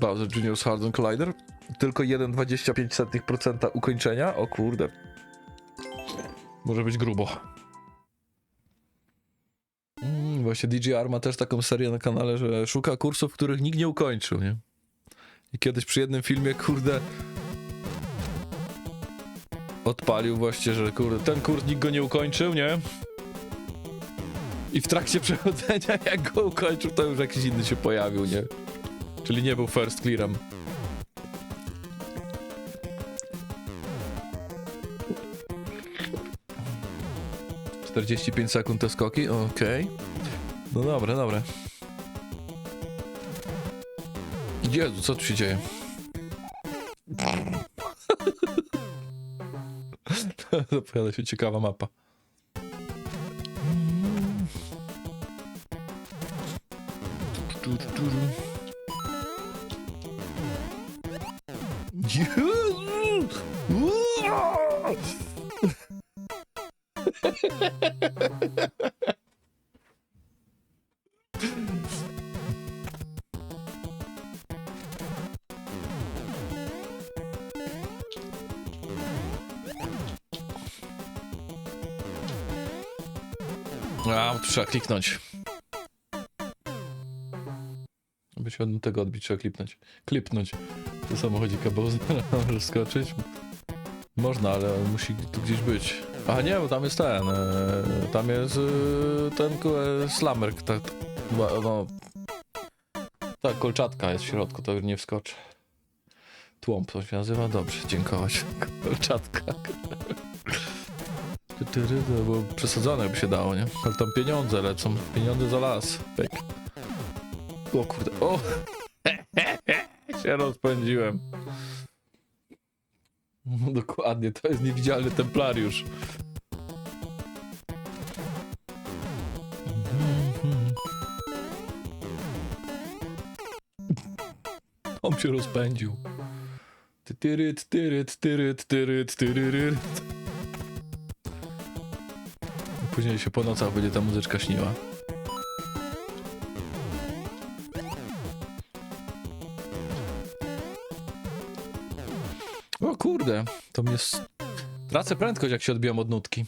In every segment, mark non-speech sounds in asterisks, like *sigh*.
Bowser Jr.'s Harden Collider. Tylko 1,25% ukończenia. O kurde. Może być grubo. Mm, właśnie DJR ma też taką serię na kanale, że szuka kursów, których nikt nie ukończył, nie? I kiedyś przy jednym filmie, kurde, odpalił właśnie, że kurde, ten kurs nikt go nie ukończył, nie? I w trakcie *laughs* przechodzenia, jak go ukończył, to już jakiś inny się pojawił, nie? Czyli nie był first clearem. Czterdzieści pięć sekund te skoki, okej. No dobre, dobre. Jezu, co tu się dzieje? *laughs* Zapowiada się ciekawa mapa. A, trzeba kliknąć. Aby się od tego odbić, trzeba klipnąć. Klipnąć. To samochodzika Bowsera *laughs* może skoczyć. Można, ale on musi tu gdzieś być. A nie, bo tam jest ten. E, tam jest e, ten e, slammer. Ta, ta, no, ta kolczatka jest w środku, to nie wskoczy. Tłąb to się nazywa? Dobrze, dziękować. *laughs* Kolczatka. To było przesadzone by się dało, nie? Ale tam pieniądze lecą. Pieniądze za las. Pyk. O kurde. O! się rozpędziłem. No dokładnie, to jest niewidzialny templariusz. On się rozpędził. Tyryt, tyryt, tyryt, tyryryt. Później się po nocach będzie ta muzyczka śniła. O kurde, to mnie... Tracę prędkość, jak się odbijam od nutki.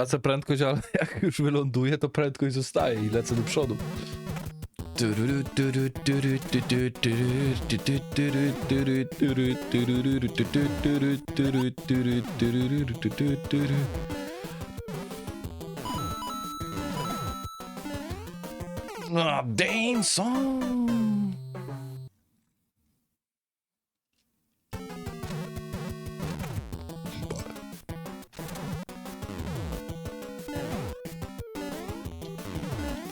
Tracę prędkość, ale *laughs* jak już wyląduję, to prędkość zostaje i lecę do przodu. Ah, damn song.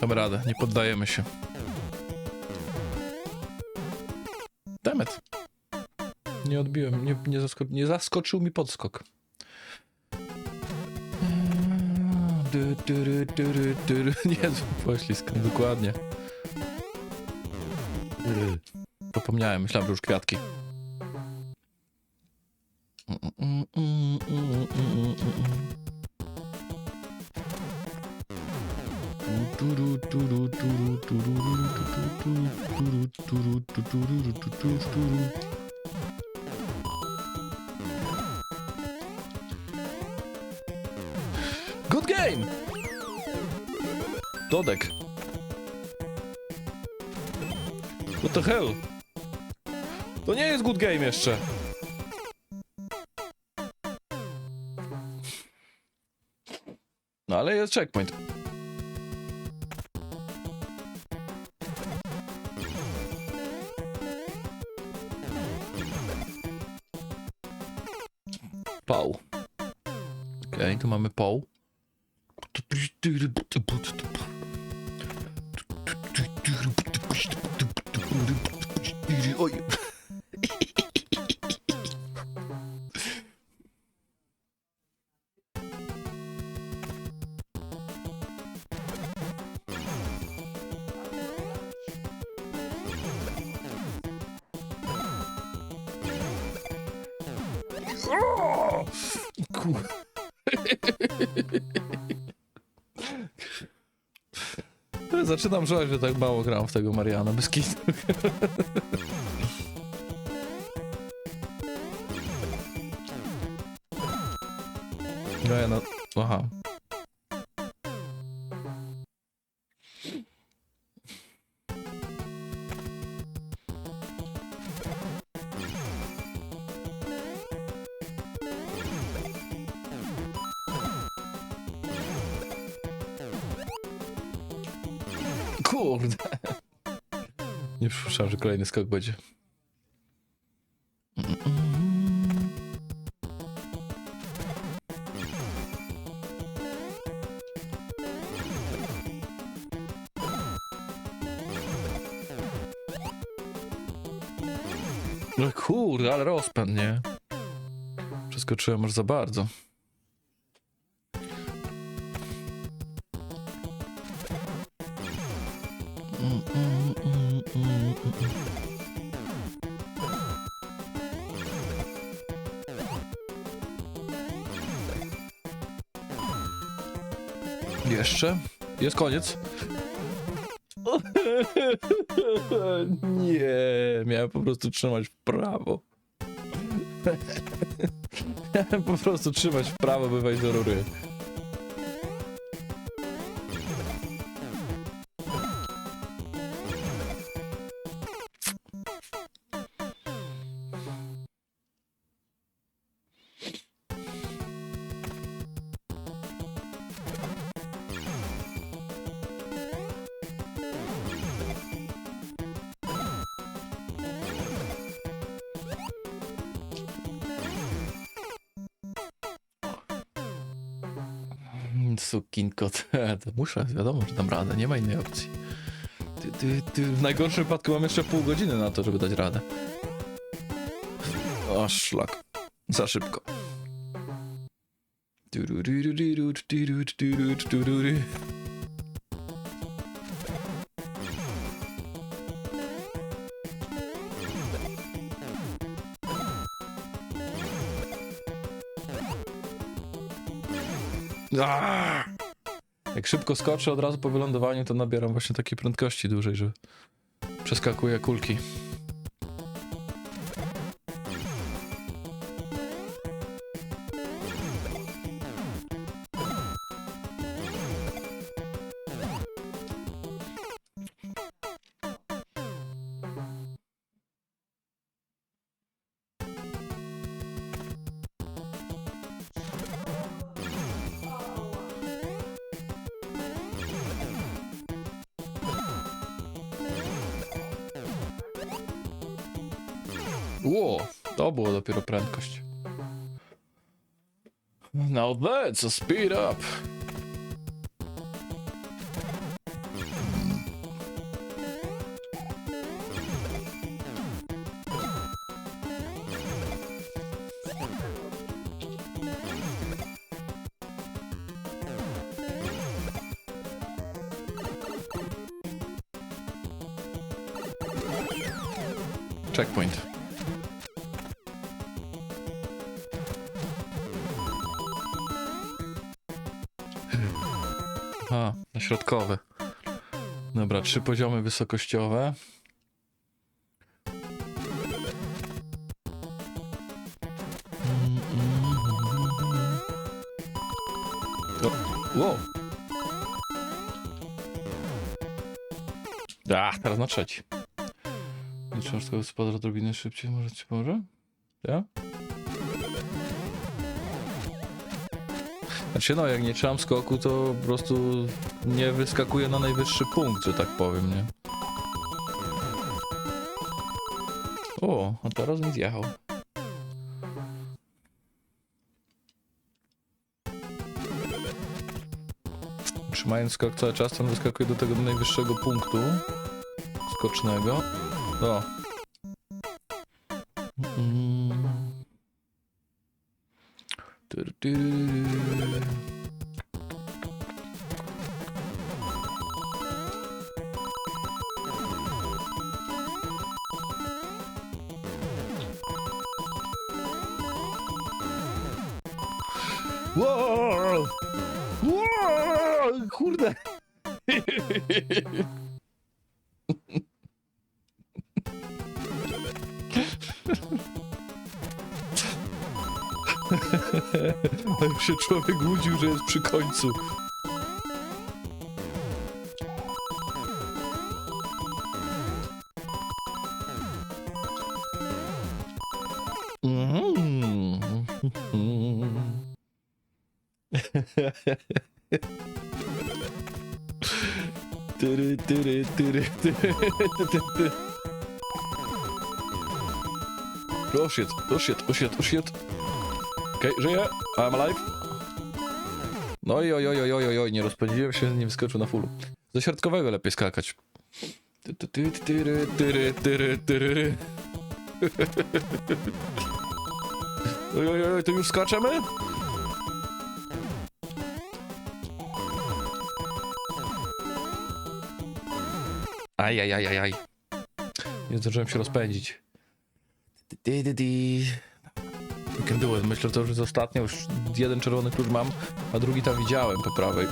Damy radę, nie poddajemy się. Demet. Nie odbiłem, nie, nie, zasko nie zaskoczył mi podskok. Du, du, du, du, du, du. Nie, poślizg, dokładnie. Zapomniałem, myślałem, że już kwiatki. Good game! Dodek. What the hell? To nie jest good game jeszcze. No ale jest checkpoint. ik doe maar met Paul. Cool. Zaczynam żałować, że tak mało gram w tego Mariana, bez kitu. Kurde. Nie przypuszczałem, że kolejny skok będzie. No kurde, ale rozpęd, nie? Przeskoczyłem już za bardzo. Jeszcze? Jest koniec? Nie, miałem po prostu trzymać w prawo. *laughs* Miałem po prostu trzymać w prawo, by wejść do rury. Sukinko, *laughs* muszę, wiadomo, że dam radę, nie ma innej opcji. Ty, ty, ty, w najgorszym wypadku mam jeszcze pół godziny na to, żeby dać radę. O, szlak. Za szybko. Tururururu, tururu, tururu, tururu. Jak szybko skoczę od razu po wylądowaniu, to nabieram właśnie takiej prędkości dużej, że przeskakuję kulki. Ło, to było dopiero prędkość. Now that's a speed up. Checkpoint. Środkowe. Dobra, trzy poziomy wysokościowe. O, wow. A, teraz na trzeci. Tego spada odrobinę szybciej, może ci pomoże? Ja? Znaczy no, jak nie trzymam skoku, to po prostu nie wyskakuje na najwyższy punkt, że tak powiem, nie? O, a teraz mi zjechał. Trzymając skok cały czas, to on wyskakuje do tego najwyższego punktu skocznego. O. Mm. Człowiek łudził, że jest przy końcu. Mm. *laughs* Tyry, tyry, tyry, tyry, tyry. Oh shit, oh shit, oh shit, oh shit. Okej, żyję, I'm alive. No oj, oj, oj, oj, oj, oj, nie rozpędziłem się, nie wyskoczył na fullu. Ze środkowego lepiej skakać. Oj, oj, oj, to już skaczemy? Aj, aj, aj, aj, aj. Nie zdążyłem się rozpędzić. Di, di, di. Can do. Myślę, że to już jest ostatnio. Już jeden czerwony klucz mam, a drugi tam widziałem po prawej.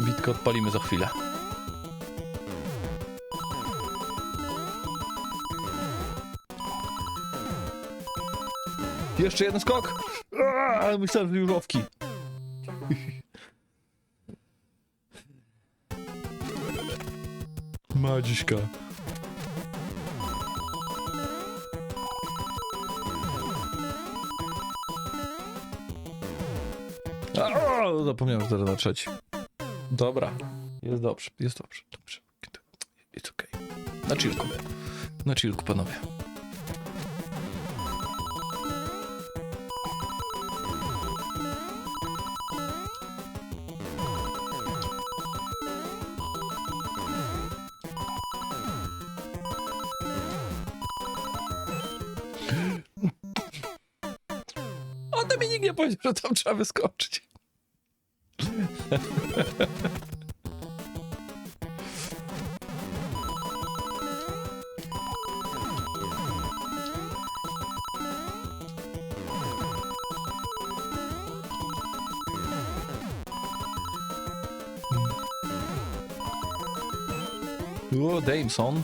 Witkę odpalimy za chwilę. Jeszcze jeden skok! Aaaa, myślałem, że jurowki. Madziśka. A, zapomniałem, że teraz na trzeci. Dobra, jest dobrze, jest dobrze, dobrze. It's okay. Na chillku. Na chillku, panowie. Że tam trzeba wyskoczyć. O, Dameson.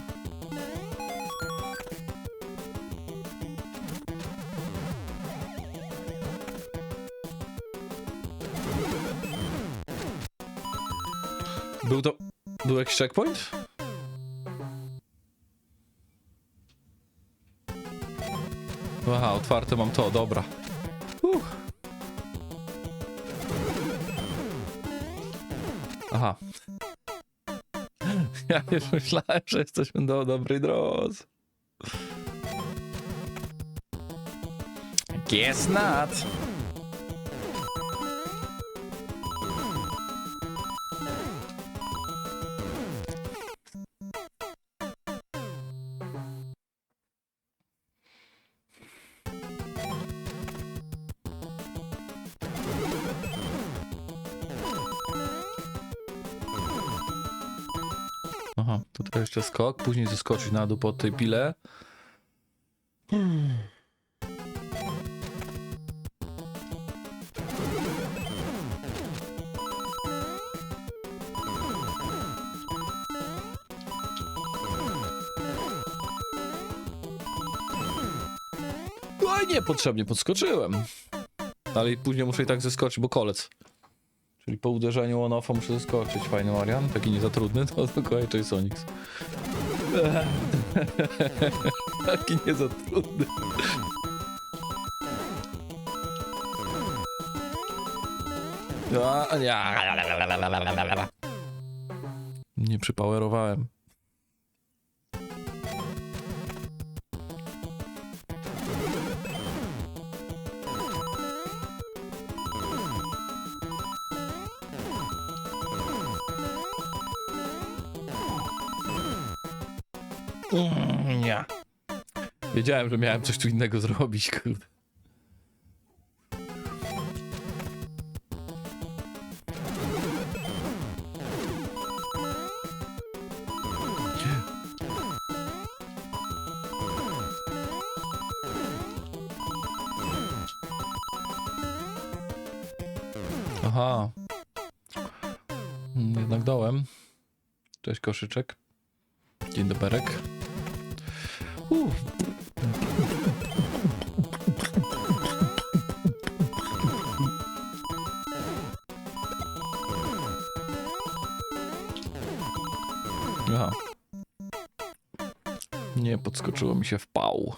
Jakiś checkpoint? Aha, otwarte mam to, dobra. Aha. *laughs* Ja już myślałem, że jesteśmy do dobrej drodze. Guess not. Aha, tutaj jeszcze skok, później zeskoczyć na dół po tej pile. No niepotrzebnie podskoczyłem. Ale i później muszę i tak zeskoczyć, bo kolec. Czyli po uderzeniu on-offa muszę zeskoczyć. Fajny Marian, taki nie za trudny, to to jest Sonix. *laughs* taki nie za trudny. A, nie. Nie przypowerowałem. Nie. Wiedziałem, że miałem coś tu innego zrobić, kurde. Aha. Mm, Jednak dołem. Cześć koszyczek. Dzień doberek. Aha. Nie podskoczyło mi się w pał.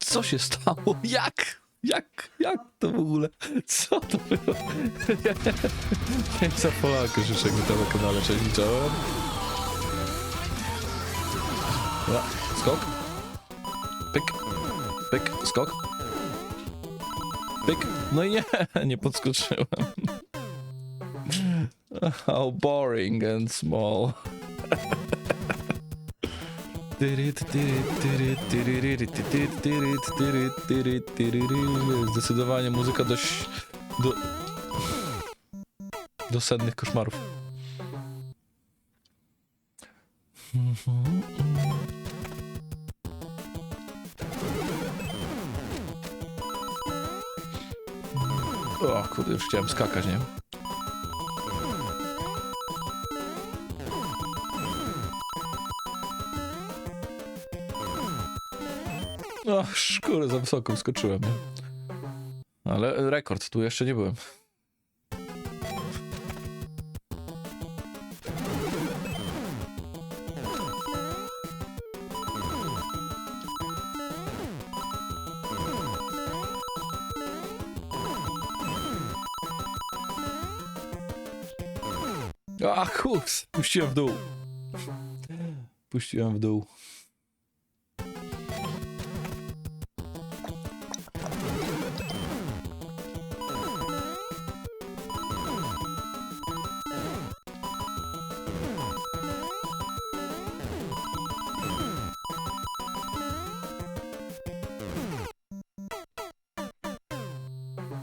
Co się stało? Jak? Jak? Jak to w ogóle? Co to było? Jak za Polakę życzę mi to na kanale, cześć. Dobra, skok. Pyk. Pyk, skok. Pyk. No i nie, nie podskoczyłem. How *laughs* boring and small. Zdecydowanie muzyka dość do, do sennych koszmarów. O kurde, już chciałem skakać, nie? O, szkurde, za wysoko skoczyłem, nie? Ale rekord, tu jeszcze nie byłem. A, kuks, puściłem w dół. Puściłem w dół.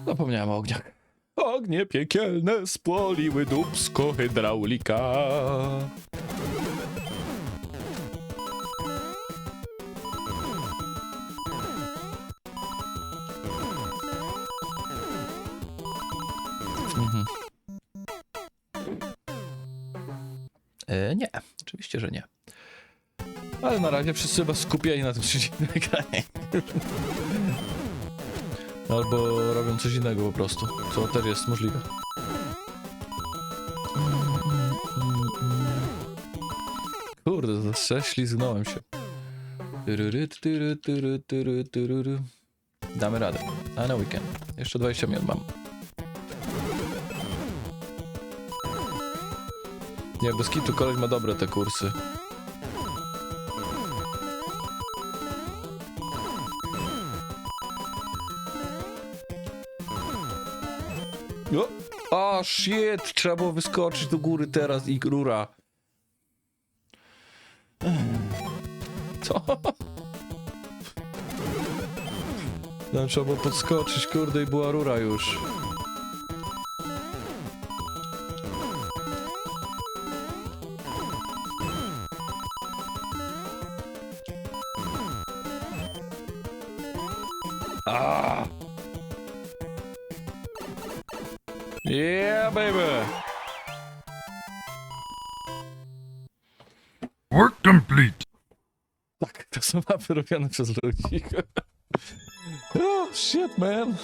Zapomniałem o ogniach. Ognie piekielne spoliły dubsko hydraulika. Mhm. E, nie, oczywiście, że nie. Ale na razie wszyscy chyba skupieni na tym przeciwnym ekranie. Albo robią coś innego po prostu, co też jest możliwe. Kurde, ześlizgnąłem się. Damy radę. A na weekend. Jeszcze 20 minut mam. Nie, bez kitu koleś ma dobre te kursy. O, o shit, trzeba było wyskoczyć do góry teraz i rura. Co? Tam trzeba było podskoczyć, kurde, i była rura już. Mapy robione przez ludzi. oh, shit, man.